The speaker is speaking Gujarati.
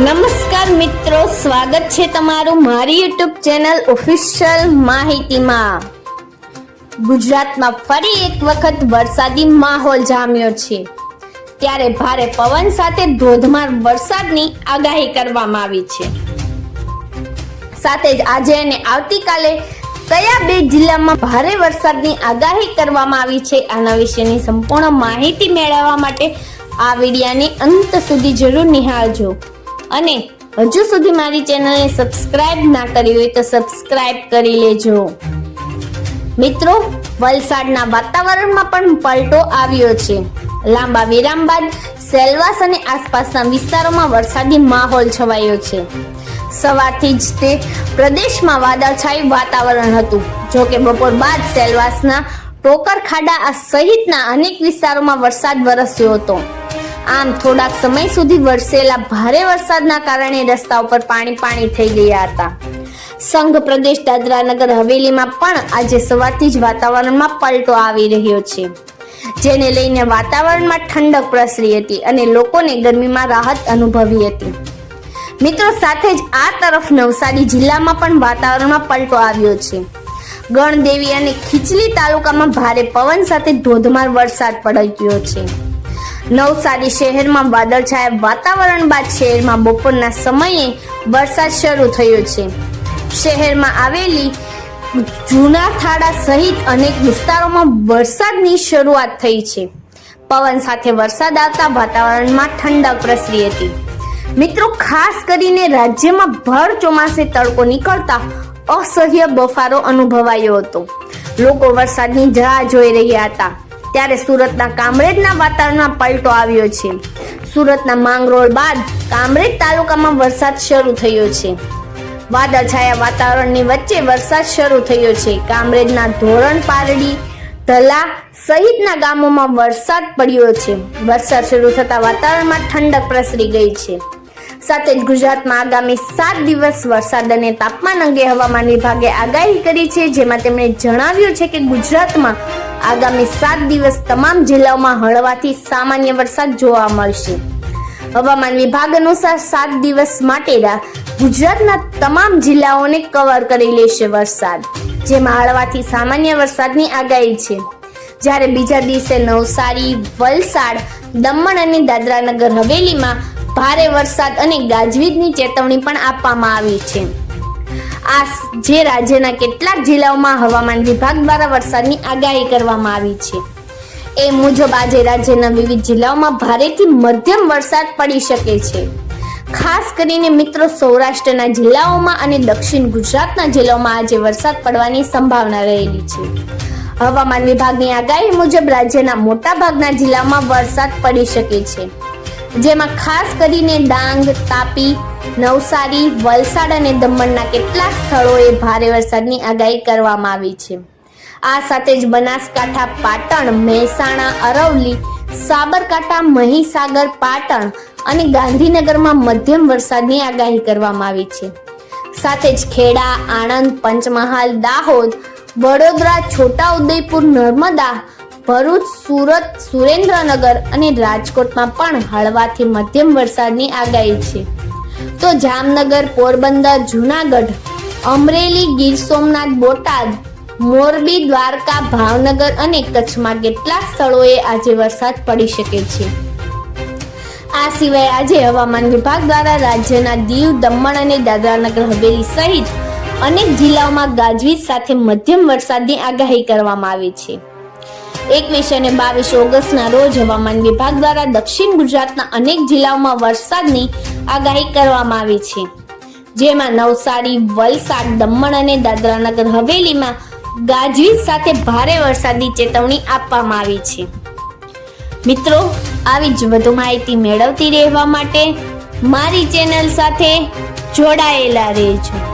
નમસ્કાર મિત્રો, સ્વાગત છે તમારું મારી યુટ્યુબ ચેનલ ઓફિશિયલ માહિતીમાં. ગુજરાતમાં ફરી એક વખત વરસાદી માહોલ જામ્યો છે. ત્યારે ભારે પવન સાથે ધોધમાર વરસાદની આગાહી કરવામાં આવી છે. સાથે જ આજે અને આવતીકાલે કયા બે જિલ્લામાં ભારે વરસાદની આગાહી કરવામાં આવી છે, આના વિશેની સંપૂર્ણ માહિતી મેળવવા માટે આ વિડિયાને અંત સુધી જરૂર નિહાળજો. અને હજુ સુધી મારી ચેનલને સબસ્ક્રાઇબ ના કરી હોય તો સબસ્ક્રાઇબ કરી લેજો. મિત્રો, વલસાડના વાતાવરણમાં પણ પલટો આવ્યો છે. લાંબા વિરામ બાદ સેલવાસ અને આસપાસના વિસ્તારોમાં વરસાદી માહોલ છવાયો છે. સવારથી જ તે પ્રદેશમાં વાદળછાયું વાતાવરણ હતું. જો કે બપોર બાદ સેલવાસના ટોકર ખાડા સહિતના અનેક વિસ્તારોમાં વરસાદ વરસ્યો હતો. આમ થોડાક સમય સુધી વરસેલા ભારે વરસાદના કારણે રસ્તા ઉપર પાણી પાણી થઈ ગયા હતા. સંઘ પ્રદેશ દાદરા નગર હવેલીમાં પણ આજે સવારથી જ વાતાવરણમાં પલટો આવી રહ્યો છે. જેને લઈને વાતાવરણમાં ઠંડક પ્રસરી હતી અને લોકોને ગરમીમાં રાહત અનુભવી હતી. મિત્રો, સાથે જ આ તરફ નવસારી જિલ્લામાં પણ વાતાવરણમાં પલટો આવ્યો છે. ગણદેવી અને ખીચલી તાલુકામાં ભારે પવન સાથે ધોધમાર વરસાદ પડ્યો છે. નવસારી શહેરમાં વાદળછાયા વાતાવરણ બાદ શહેરમાં બપોરના સમયે વરસાદ શરૂ થયો છે. શહેરમાં આવેલી જૂના થાળા સહિત અનેક વિસ્તારોમાં વરસાદની શરૂઆત થઈ છે. પવન સાથે વરસાદ આવતા વાતાવરણમાં ઠંડક પ્રસરી હતી. મિત્રો, ખાસ કરીને રાજ્યમાં ભર ચોમાસે તડકો નીકળતા અસહ્ય બફારો અનુભવાયો હતો. લોકો વરસાદની રાહ જોઈ રહ્યા હતા. ત્યારે સુરતના કામરેજના વાતાવરણમાં પલટો આવ્યો છે. સુરતના માંગરોળ બાદ કામરેજ તાલુકામાં વરસાદ શરૂ થયો છે. વાદળછાયા વાતાવરણની વચ્ચે વરસાદ શરૂ થયો છે. કામરેજના ધોરણ પારડી, ધલા સહિતના ગામોમાં વરસાદ પડ્યો છે. વરસાદ શરૂ થતા વાતાવરણમાં ઠંડક પ્રસરી ગઈ છે. સાથે જ ગુજરાતમાં આગામી સાત દિવસ વરસાદ અને તાપમાન અંગે હવામાન વિભાગે આગાહી કરી છે, જેમાં તેમણે જણાવ્યું છે કે ગુજરાતમાં આગામી સાત દિવસ તમામ જિલ્લાઓમાં હળવાથી સામાન્ય વરસાદ જોવા મળશે. હવામાન વિભાગ અનુસાર સાત દિવસ માટે ગુજરાતના તમામ જિલ્લાઓને કવર કરી લેશે વરસાદ, જેમાં હળવાથી સામાન્ય વરસાદની આગાહી છે. જ્યારે બીજા દિવસે નવસારી, વલસાડ, દમણ અને દાદરાનગર હવેલીમાં ભારે વરસાદ અને ગાજવીજની ચેતવણી પણ આપવામાં આવી છે. આ જે રાજ્યના કેટલાક જિલ્લાઓમાં હવામાન વિભાગ દ્વારા વરસાદની આગાહી કરવામાં આવી છે. એ મુજબ આજે રાજ્યના વિવિધ જિલ્લાઓમાં ભારેથી મધ્યમ વરસાદ પડી શકે છે. ખાસ કરીને મિત્રો સૌરાષ્ટ્રના જિલ્લાઓમાં અને દક્ષિણ ગુજરાતના જિલ્લાઓમાં આજે વરસાદ પડવાની સંભાવના રહેલી છે. હવામાન વિભાગની આગાહી મુજબ રાજ્યના મોટાભાગના જિલ્લામાં વરસાદ પડી શકે છે. જેમાં ખાસ કરીને ડાંગ, તાપી, નવસારી, વલસાડ અને દમણના કેટલાક સ્થળોએ ભારે વરસાદની આગાહી કરવામાં આવી છે. આ સાથે જ બનાસકાંઠા, પાટણ, મહેસાણા અરવલી સાબરકાંઠા, મહીસાગર, પાટણ અને ગાંધીનગરમાં મધ્યમ વરસાદની આગાહી કરવામાં આવી છે. સાથે જ ખેડા, આણંદ, પંચમહાલ, દાહોદ, વડોદરા, છોટાઉદેપુર, નર્મદા ભરૂચ, સુરત, સુરેન્દ્રનગર અને રાજકોટમાં પણ હળવાથી મધ્યમ વરસાદની આગાહી છે. તો જામનગર, પોરબંદર, જુનાગઢ, અમરેલી, ગીર સોમનાથ, બોટાદ, મોરબી, દ્વારકા, ભાવનગર અને કચ્છમાં કેટલાક સ્થળોએ આજે વરસાદ પડી શકે છે. આ સિવાય આજે હવામાન વિભાગ દ્વારા રાજ્યના દીવ, દમણ અને દાદરાનગર હવેલી સહિત અનેક જિલ્લાઓમાં ગાજવીજ સાથે મધ્યમ વરસાદની આગાહી કરવામાં આવી છે. એકવીસ અને બાવીસ ઓગસ્ટના રોજ હવામાન વિભાગ દ્વારા દક્ષિણ ગુજરાતના અનેક જિલ્લાઓમાં વરસાદની આગાહી કરવામાં આવી છે. જેમાં નવસારી, વલસાડ, દમણ અને દાદરાનગર હવેલીમાં ગાજવીજ સાથે ભારે વરસાદની ચેતવણી આપવામાં આવી છે. મિત્રો, આવી જ વધુ માહિતી મેળવતી રહેવા માટે મારી ચેનલ સાથે જોડાયેલા રહેજો.